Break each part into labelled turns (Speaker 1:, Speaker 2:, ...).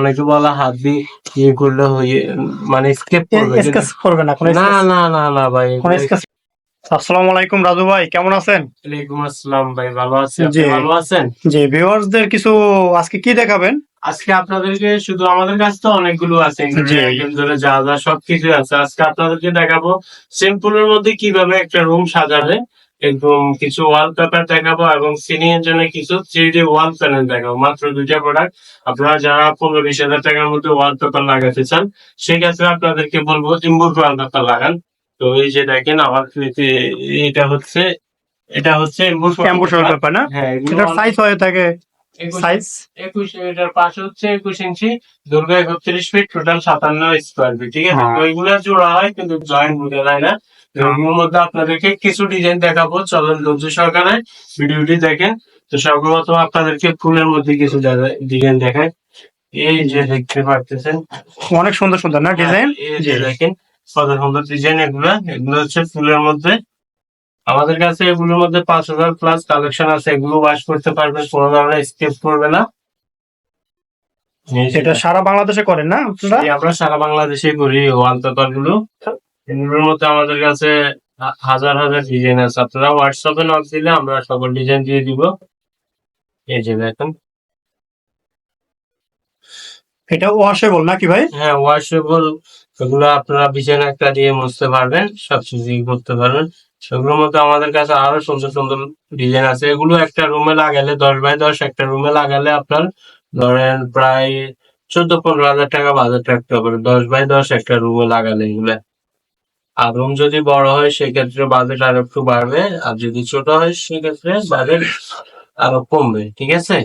Speaker 1: অনেকে বলা হাত দিয়ে ইয়ে করলে হয়ে মানে স্কেপ করবে
Speaker 2: স্কেচ করবে না
Speaker 1: না না না না ভাই
Speaker 2: আসসালামু আলাইকুম রাজু ভাই কেমন আছেন?
Speaker 1: ওয়ালাইকুম আসসালাম ভাই ভালো আছেন। ভালো আছেন?
Speaker 2: জি ভিউয়ার্সদের কিছু আজকে কি দেখাবেন?
Speaker 1: আজকে আপনাদেরকে শুধু আমাদের কাছে তো অনেকগুলো আছে। ধরে যা যা সবকিছু আছে। আজকে আপনাদেরকে দেখাবো সিম্পলের মধ্যে কীভাবে একটা রুম সাজাবে। একদম কিছু ওয়ালপেপার দেখাবো এবং সিলিং এর জন্য কিছু থ্রি ডি ওয়াল প্যানেল দেখাবো। মাত্র দুইটা প্রোডাক্ট আপনারা যারা পনেরো বিশ হাজার টাকার মধ্যে ওয়ালপেপার লাগাতে চান সেই ক্ষেত্রে আপনাদেরকে বলব ইম্বুট ওয়ালপেপার লাগান। তো এই যে দেখেন আমার এটা হচ্ছে এটা হচ্ছে
Speaker 2: ক্যাম্পুসের ব্যাপার না?
Speaker 1: হ্যাঁ
Speaker 2: এটার সাইজ হয়ে থাকে।
Speaker 1: একুশ-
Speaker 2: সাইজ
Speaker 1: একুশ এটার পাশে হচ্ছে একুশ ইঞ্চি দৈর্ঘ্য একত্রিশ ফিট টোটাল সাতান্ন স্কোয়ার ফিট ঠিক আছে?
Speaker 2: হ্যাঁ।
Speaker 1: তো এইগুলো জোড়া হয় কিন্তু জয়েন্ট বোঝা যায় না। এগুলোর মধ্যে আপনাদেরকে কিছু ডিজাইন দেখাবো। চলেন ধৈর্য সহকারে ভিডিওটি দেখেন। তো সর্বপ্রথম আপনাদেরকে ফুলের মধ্যে কিছু ডিজাইন দেখায় এই যে দেখতে পারতেছেন।
Speaker 2: অনেক সুন্দর সুন্দর না ডিজাইন
Speaker 1: এই যে দেখেন কত সুন্দর ডিজাইন এগুলো। এগুলো হচ্ছে ফুলের মধ্যে। আমাদের কাছে এগুলোর মধ্যে পাঁচ হাজার প্লাস কালেকশন আছে। এগুলো ওয়াশ করতে পারবেন কোনো ধরনের স্কেপ করবে না।
Speaker 2: এটা সারা বাংলাদেশে করেন না আপনারা?
Speaker 1: আমরা সারা বাংলাদেশে করি ওয়াল পেপারগুলো এগুলোর মধ্যে আমাদের কাছে হাজার হাজার ডিজাইন আছে। আপনারা হোয়াটসঅ্যাপে নক দিলে আমরা সকল ডিজাইন দিয়ে দিব। এই যে দেখেন।
Speaker 2: এটা ওয়াশেবল নাকি ভাই?
Speaker 1: হ্যাঁ ওয়াশেবল এগুলো আপনারা বিছানা একটা দিয়ে মুছতে পারবেন সব কিছু করতে পারবেন। সেগুলোর মধ্যে আমাদের কাছে আরও সুন্দর সুন্দর ডিজাইন আছে। এগুলো একটা রুমে লাগালে দশ বাই দশ একটা রুমে লাগালে আপনার ধরেন প্রায় চোদ্দ পনেরো হাজার টাকা বাজার থাকতে পারে দশ বাই দশ একটা রুমে লাগালে এগুলো। আর রুম যদি বড় হয়, সেক্ষেত্রে বাজেট আর একটু বাড়বে, আর যদি ছোট হয়, সেক্ষেত্রে বাজেট আরও কমবে, ঠিক আছে?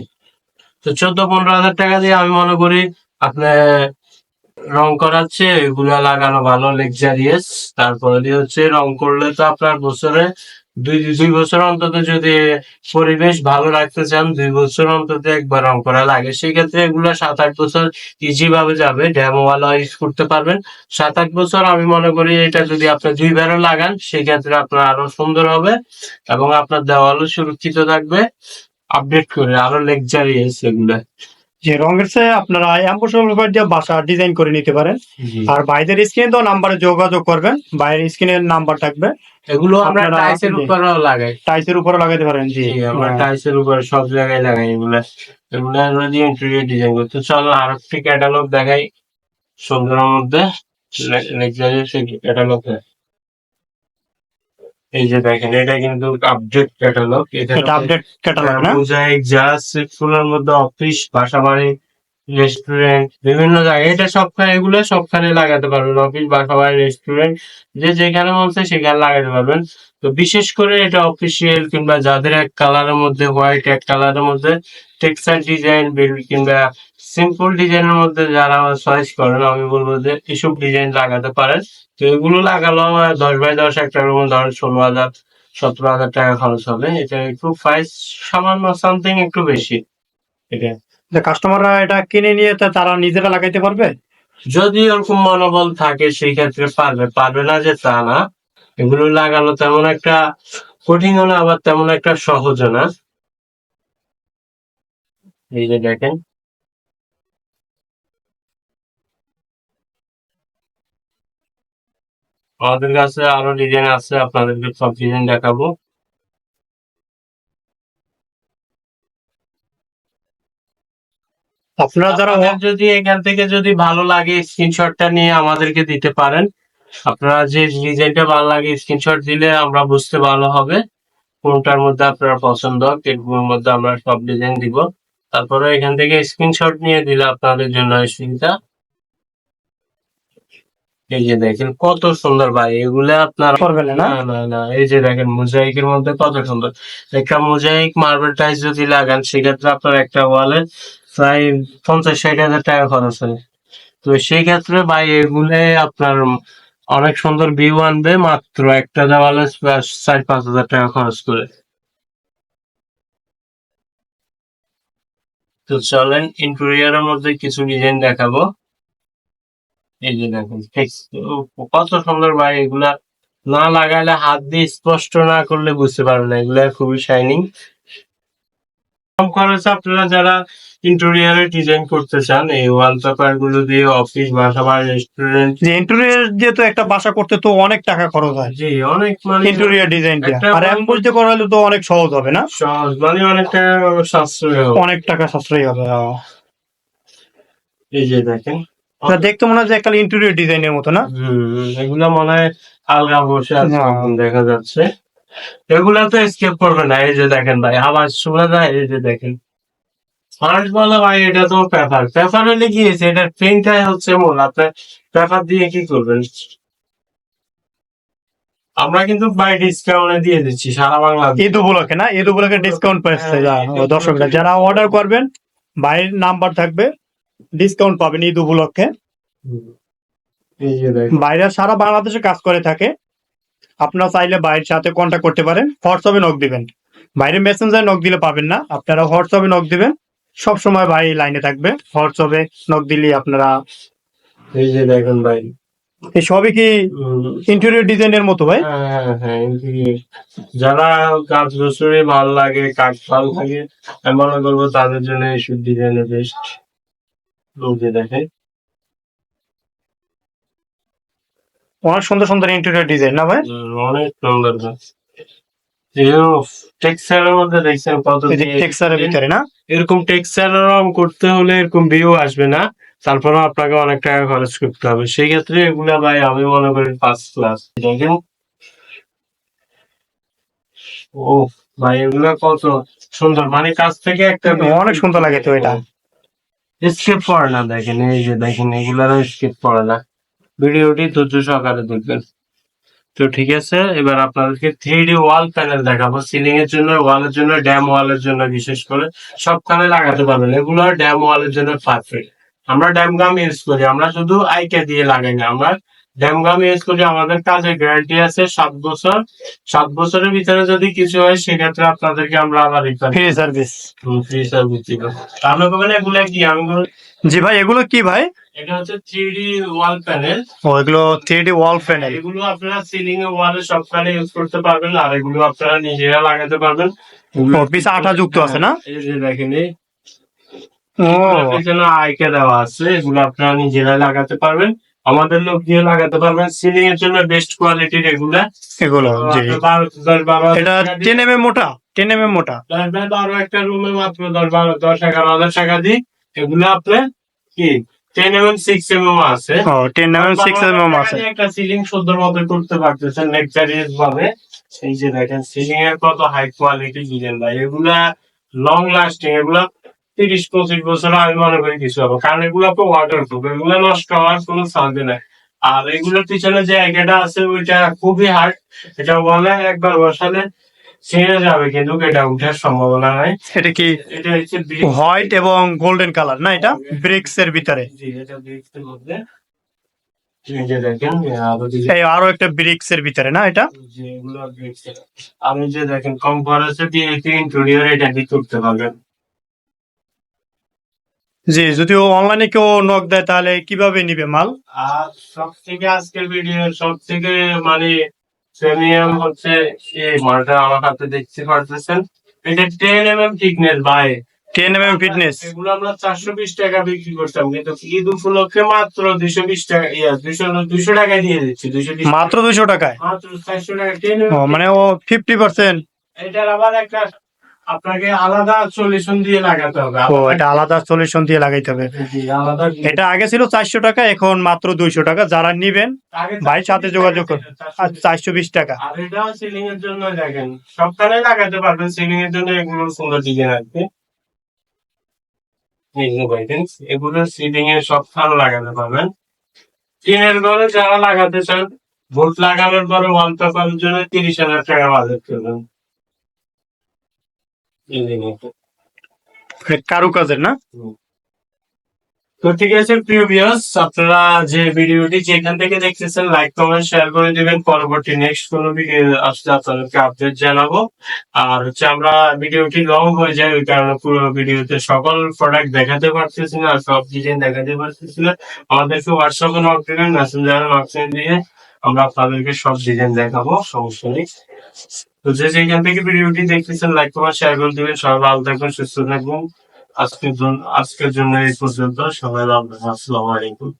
Speaker 1: তো চোদ্দ পনেরো হাজার টাকা দিয়ে আমি মনে করি আপনি রং করাচ্ছে, এগুলা লাগানো ভালো লেকজারিয়াস তারপরে দিয়ে হচ্ছে রং করলে তো আপনার বছরে দুই দুই বছর অন্তত যদি পরিবেশ ভালো রাখতে চান, দুই বছর অন্তত একবার রং করা লাগে। সেক্ষেত্রে এগুলো সাত আট বছর ইজি ভাবে যাবে ড্যামওয়ালা ইউজ করতে পারবেন। সাত আট বছর আমি মনে করি এটা যদি আপনি দুইবারও লাগান, সেক্ষেত্রে আপনার আরও সুন্দর হবে এবং আপনার দেওয়ালও সুরক্ষিত থাকবে। আপডেট করে আরও লেকজারিয়াস এগুলা।
Speaker 2: যে রঙের চেয়ে আপনারা অ্যাম্পোসেবল পেপার দিয়ে বাসা ডিজাইন করে নিতে পারেন। আর বাইরের স্ক্রিনে তো নাম্বারে যোগাযোগ করবেন। বাইরের স্ক্রিনের নাম্বার থাকবে।
Speaker 1: এগুলো আমরা টাইসের উপরেও লাগাই।
Speaker 2: টাইসের উপরে লাগাতে পারেন জি।
Speaker 1: আমরা
Speaker 2: হ্যাঁ।
Speaker 1: টাইলসের উপরে সব জায়গায় লাগাই। এগুলা এগুলা আমরা দিয়ে ইন্টেরিয়র ডিজাইন করতে চলো আর একটি ক্যাটালগ দেখাই। সুন্দরের মধ্যে। লাক্সারিয়াস ক্যাটালগ এই যে দেখেন এটা কিন্তু আপডেট ক্যাটালগ
Speaker 2: এটা আপডেট ক্যাটালগ না?
Speaker 1: মোজাইক জাস ফুলের মধ্যে অফিস বাসা বাড়ি রেস্টুরেন্ট বিভিন্ন জায়গায়। এটা সবখানে এগুলো সবখানে লাগাতে পারবেন। অফিস বাসা বাড়ি রেস্টুরেন্ট যে যেখানে বলছে সেখানে লাগাতে পারবেন। তো বিশেষ করে এটা অফিসিয়াল কিংবা যাদের এক কালারের মধ্যে হোয়াইট এক কালারের মধ্যে টেক্সটাইল ডিজাইন কিংবা সিম্পল ডিজাইনের মধ্যে যারা চয়েস করেন আমি বলব যে এসব ডিজাইন লাগাতে পারেন। তো এগুলো লাগালো আমার দশ বাই দশ একটা রুম ধরেন ষোলো হাজার সতেরো হাজার টাকা খরচ হবে। এটা একটু প্রাইস সামান্য সামথিং একটু বেশি। এটা।
Speaker 2: কাস্টমাররা এটা কিনে নিয়ে তা তারা নিজেরা লাগাইতে পারবে?
Speaker 1: যদি ওরকম মনোবল থাকে সেই ক্ষেত্রে পারবে। পারবে না যে তা না। এগুলো লাগানো তেমন একটা কঠিন না আবার তেমন একটা সহজ না। এই যে দেখেন। আমাদের কাছে আরও ডিজাইন আছে আপনাদেরকে সব ডিজাইন দেখাবো।
Speaker 2: আপনারা যারা
Speaker 1: আপনাদের যদি এখান থেকে যদি ভালো লাগে স্ক্রিনশটটা নিয়ে আমাদেরকে দিতে পারেন। আপনারা যে ডিজাইনটা ভালো লাগে স্ক্রিনশট দিলে আমরা বুঝতে ভালো হবে কোনটার মধ্যে আপনার পছন্দ এগুলোর মধ্যে আমরা সব ডিজাইন দিব। তারপরে এখান থেকে স্ক্রিনশট নিয়ে দিলে আপনাদের জন্য সুবিধা এই যে দেখেন কত সুন্দর ভাই এগুলো আপনার
Speaker 2: করবেন না?
Speaker 1: না না এই যে দেখেন মোজাইকের মধ্যে কত সুন্দর। একটা মোজাইক মার্বেল টাইস যদি লাগান সেক্ষেত্রে আপনার একটা ওয়ালে প্রায় পঞ্চাশ ষাট হাজার টাকা খরচ হয়। তো সেই ক্ষেত্রে ভাই এগুলো আপনার অনেক সুন্দর ভিউ আনবে মাত্র একটা দেওয়ালে চার পাঁচ হাজার টাকা খরচ করে। তো চলেন ইন্টেরিয়রের মধ্যে কিছু ডিজাইন দেখাবো। এই যে দেখেন কত সুন্দর ভাই এগুলা না লাগালে হাত দিয়ে স্পষ্ট না করলে বুঝতে পারবে না এগুলা খুবই শাইনিং কম খরচে আপনারা যারা ইন্টেরিয়ারে ডিজাইন করতে চান এই ওয়ালপেপারগুলো দিয়ে অফিস বাসা বা রেস্টুরেন্ট
Speaker 2: যে ইন্টেরিয়র যেহেতু একটা বাসা করতে তো অনেক টাকা খরচ হয়।
Speaker 1: জি অনেক মানে
Speaker 2: ইন্টেরিয়র ডিজাইন আর এমবোস দিয়ে করালে তো অনেক সহজ হবে না?
Speaker 1: সহজ মানে অনেকটা সাশ্রয় হবে।
Speaker 2: অনেক টাকা সাশ্রয়ী হবে
Speaker 1: এই যে দেখেন
Speaker 2: দেখতে মনে হয় যে একটা ইন্টেরিয়র ডিজাইনের মতো না?
Speaker 1: এগুলা মনে হয় আলগা বসে আছে। দেখা যাচ্ছে। এগুলা তো স্কেপ করবে না এই যে দেখেন ভাই আবার শোনা যায় এই যে দেখেন। ফার্স্ট বলে ভাই এটা তো পেপার পেপার হলে কি হয়েছে? এটা প্রিন্টাই হচ্ছে মূল আপনার পেপার দিয়ে কি করবেন? আমরা কিন্তু বাই ডিসকাউন্টে দিয়ে দিচ্ছি সারা বাংলা
Speaker 2: ঈদ উপলক্ষে না? ঈদ উপলক্ষে ডিসকাউন্ট পাচ্ছে
Speaker 1: হ্যাঁ,
Speaker 2: দর্শকরা। যারা অর্ডার করবেন বাইরের নাম্বার থাকবে। ডিসকাউন্ট পাবেন ঈদ উপলক্ষে। বাইরে সারা বাংলাদেশে কাজ করে থাকে। আপনারা চাইলে বাইরের সাথে কন্ট্যাক্ট করতে পারেন। হোয়াটসঅ্যাপে নক দিবেন। বাইরে মেসেঞ্জার নক দিলে পাবেন না। আপনারা হোয়াটসঅ্যাপে নক দিবেন। সব সময় ভাই লাইনে থাকবে। হোয়াটসঅ্যাপে নক দিলে আপনারা
Speaker 1: এই যে দেখেন ভাই।
Speaker 2: এই সবই কি ইন্টেরিয়র ডিজাইনের মতো ভাই?
Speaker 1: হ্যাঁ হ্যাঁ হ্যাঁ যারা কাজ বছরে ভালো লাগে কাজ ভালো লাগে আমি মনে করব তাদের জন্য এই সুদ ডিজাইনের বেস্ট যে
Speaker 2: অনেক সুন্দর সুন্দর ইন্টেরিয়র ডিজাইন না ভাই?
Speaker 1: অনেক সুন্দর টেক্সচারের মধ্যে দেখছেন কত
Speaker 2: এই যে
Speaker 1: দিয়ে-
Speaker 2: টেক্সচারের ভিতরে না?
Speaker 1: এরকম টেক্সচার করতে হলে এরকম ভিউ আসবে না। তারপরেও আপনাকে অনেক টাকা খরচ করতে হবে। সেই ক্ষেত্রে এগুলা ভাই আমি মনে করি ফার্স্ট ক্লাস দেখেন। ও ভাই এগুলা কত সুন্দর। মানে কাছ থেকে একটা
Speaker 2: অনেক সুন্দর লাগে তো এটা।
Speaker 1: স্কেপ পড়ে না, দেখেন, এই যে দেখেন, এগুলারও স্কেপ পড়ে না। ভিডিওটি ধৈর্য সহকারে দেখবেন। তো ঠিক আছে, এবার আপনাদেরকে থ্রি ডি ওয়াল প্যানেল দেখাবো। সিলিং এর জন্য ওয়ালের জন্য ড্যাম ওয়ালের জন্য বিশেষ করে। সবখানে লাগাতে পারবেন, এগুলো ড্যাম ওয়ালের জন্য পারফেক্ট আমরা ড্যাম গাম ইউজ করি, আমরা শুধু আইকে দিয়ে লাগাই না, আমরা ড্যাম গাম ইউজ করি আমাদের কাজে গ্যারান্টি আছে সাত বছর সাত বছরের ভিতরে যদি কিছু হয় সেক্ষেত্রে আপনাদেরকে আমরা আবার
Speaker 2: ফ্রি সার্ভিস
Speaker 1: ফ্রি সার্ভিস দিব বলবেন এগুলো কি আমি
Speaker 2: জি ভাই এগুলো কি ভাই
Speaker 1: এটা হচ্ছে থ্রি ওয়াল প্যানেল
Speaker 2: ও এগুলো থ্রি ওয়াল প্যানেল
Speaker 1: এগুলো আপনারা সিলিং এ ওয়ালে সবখানে ইউজ করতে পারবেন আর এগুলো আপনারা নিজেরা লাগাতে পারবেন
Speaker 2: আঠা যুক্ত আছে না
Speaker 1: এই যে দেখেন এই
Speaker 2: ও
Speaker 1: পিছনে আইকে দেওয়া আছে এগুলো আপনারা নিজেরা লাগাতে পারবেন আমাদের লোক দিয়ে লাগাতে পারবেন সিলিং এর জন্য বেস্ট কোয়ালিটির এগুলা।
Speaker 2: এগুলো জি।
Speaker 1: বারো দশ বারো
Speaker 2: এটা টেন এম মোটা টেন এম মোটা।
Speaker 1: দশ বাই বারো একটা রুমে মাত্র দশ বারো দশ এগারো হাজার টাকা দিই এগুলো আপনার কি? Ten M six M M আছে।
Speaker 2: Ten M M six M M আছে।
Speaker 1: একটা সিলিং সুন্দর মতো করতে পারতেছেন ভাবে। এই যে দেখেন সিলিং এর কত হাই কোয়ালিটি ডিজাইন ভাই। এগুলা লং লাস্টিং এগুলা তিরিশ পঁচিশ বছর আমি মনে করি কিছু হবে। কারণ এগুলা তো ওয়াটার প্রুফ এগুলা নষ্ট হওয়ার কোনো চান্স নাই। আর এগুলোর পিছনে যে জায়গাটা আছে ওইটা খুবই হার্ড এটা বলে একবার বসালে ছেড়ে যাবে কিন্তু এটা উঠার সম্ভাবনা নাই।
Speaker 2: এটা কি
Speaker 1: এটা হচ্ছে
Speaker 2: হোয়াইট এবং গোল্ডেন কালার না এটা? ব্রিক্স এর ভিতরে।
Speaker 1: জি, এটা bricks এর মধ্যে।
Speaker 2: আরও একটা ব্রিক্স এর ভিতরে না এটা?
Speaker 1: আমি যে দেখেন কম খরচে দিয়ে ইন্টেরিয়র এটা দিয়ে করতে পারবেন।
Speaker 2: জি যদি অনলাইনে কেউ নক দেয় তাহলে কীভাবে নিবে মাল?
Speaker 1: আর সব থেকে আজকের ভিডিও সব থেকে মানে প্রিমিয়াম হচ্ছে এই মালটা আমার হাতে দেখতে পারতেছেন? এটা টেন এম এম থিকনেস ভাই।
Speaker 2: টেন এম এম ফিটনেস
Speaker 1: এগুলো আমরা চারশো বিশ টাকা বিক্রি করতাম কিন্তু ঈদ উপলক্ষে মাত্র দুইশো বিশ টাকা ইয়া দুইশো দুইশো টাকায় দিয়ে দিচ্ছি দুইশো বিশ
Speaker 2: মাত্র দুইশো টাকায়?
Speaker 1: মাত্র চারশো টাকা টেন
Speaker 2: মানে ও ফিফটি পার্সেন্ট
Speaker 1: এটার আবার একটা আপনাকে আলাদা সলিউশন দিয়ে লাগাতে হবে।
Speaker 2: ও এটা আলাদা সলিউশন দিয়ে লাগাইতে হবে।
Speaker 1: আলাদা
Speaker 2: এটা আগে ছিল চারশো টাকা এখন মাত্র দুইশো টাকা। যারা নিবেন ভাইয়ের সাথে যোগাযোগ করুন। চারশো বিশ। টাকা।
Speaker 1: আর এটাও সিলিং এর জন্য দেখেন সবখানে লাগাতে পারবেন। সিলিং এর জন্য এগুলো সুন্দর ডিজাইন আসবে এগুলো সিলিং এ সবখানে লাগাতে পারবেন। টিনের ঘরে যারা লাগাতে চান ভোট লাগানোর পরে ওয়াল পেপারের জন্য তিরিশ হাজার টাকা বাজেট করবেন। এই যে দেখেন।
Speaker 2: কারু কাজের না
Speaker 1: তো ঠিক আছে, প্রিয় ভিউয়ার্স আপনারা যে ভিডিওটি যেখান থেকে দেখতেছেন লাইক কমেন্ট শেয়ার করে দিবেন। পরবর্তী নেক্সট কোনো আসলে আপনাদেরকে আপডেট জানাব। আর হচ্ছে আমরা ভিডিওটি লং হয়ে যায়, ওই কারণে পুরো ভিডিওতে সকল প্রোডাক্ট দেখাতে পারতেছি না, সব ডিজাইন দেখাতে পারতেছি না। আমাদেরকে হোয়াটসঅ্যাপে নক দিবেন মেসেঞ্জারে নক দিয়ে আমরা আপনাদেরকে সব ডিজাইন দেখাবো, সমস্যা নেই। তো যে যেখান থেকে ভিডিওটি দেখতেছেন লাইক কমেন্ট শেয়ার করে দিবেন। সবাই ভালো থাকবেন, সুস্থ থাকবেন। আজকের জন্য আজকের জন্য এই পর্যন্ত। সবাই ভালো থাকবেন। আসসালামু আলাইকুম।